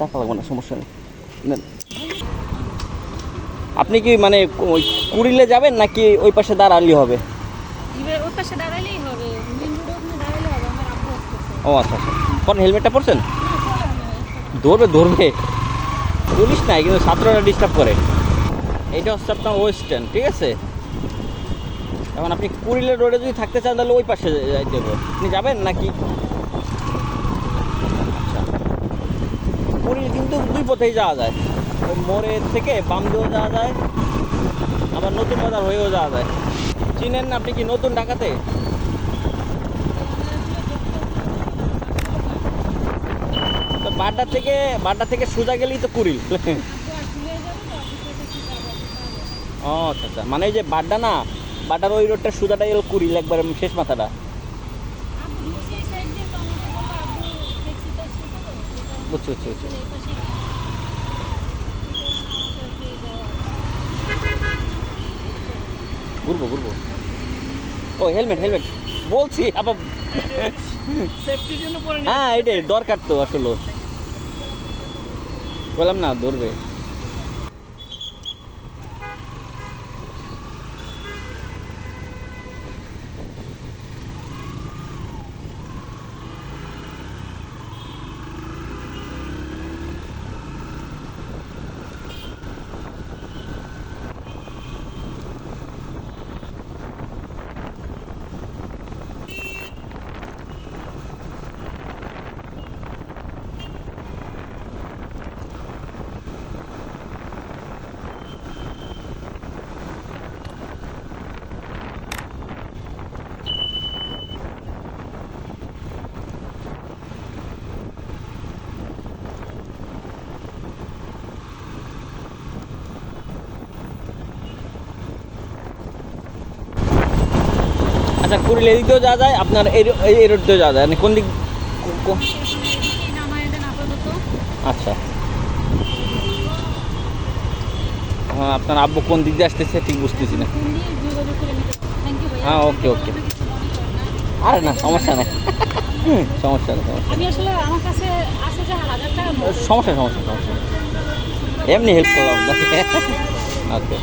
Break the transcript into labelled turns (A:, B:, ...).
A: টাকা
B: লাগবে না সমস্যা নেই। আপনি কি মানে ওই কুড়িলে যাবেন নাকি ওই পাশে দাঁড়ালি হবে?
A: এবার পাশে দাঁড়ালেই হবে
B: ও আচ্ছা আচ্ছা। কোন হেলমেটটা পরছেন? ধরবে ধরবে। পুলিশ নাই কিন্তু ছাত্ররা ডিস্টার্ব করে। এটা হচ্ছে আপনার ওয়েস্টার্ন ঠিক আছে? এখন আপনি কুড়িলের রোডে যদি থাকতে চান তাহলে ওই পাশে যাইতে হবে। আপনি যাবেন নাকি আচ্ছা কুড়িল কিন্তু দুই পথেই যাওয়া যায়। ওই মোড়ের থেকে বাম দিয়েও যাওয়া যায় আবার নতুন বাজার হয়েও যাওয়া যায়। চিনেন না আপনি কি নতুন ঢাকাতে? তো বাড্ডা থেকে বাড্ডা থেকে সোজা গেলেই তো কুড়িল। ও আচ্ছা আচ্ছা। মানে এই যে বাড্ডা না বাড্ডার ওই রোডটা সোজাটা এলো কুড়িল একবার শেষ মাথাটা।
A: আব্বু সেই সাইড দিয়ে তো আমাকে বলল আব্বু ট্যাক্সিতে আসছে তো এটা
B: বুঝছি বুঝছি বুঝছি
A: এই পাশে আমাকে যাওয়া
B: ঘুরবো ঘুরবো। ও হেলমেট হেলমেট বলছি আবার
A: সেফটির
B: হ্যাঁ এটাই দরকার তো আসলে। বললাম না ধরবে। আচ্ছা কুড়িল এদিক দিয়েও যাওয়া যায় আপনার এই এই রোড দিয়েও যাওয়া যায়। মানে কোন দিক আচ্ছা। হ্যাঁ আপনার আব্বু কোন দিক দিয়ে আসতেছে ঠিক বুঝতেছি না। হ্যাঁ,
A: ওকে ওকে।
B: আরে না সমস্যা নেই। সমস্যা নেই সমস্যা। সমস্যা সমস্যা এমনি হেল্প করলাম। ওকে।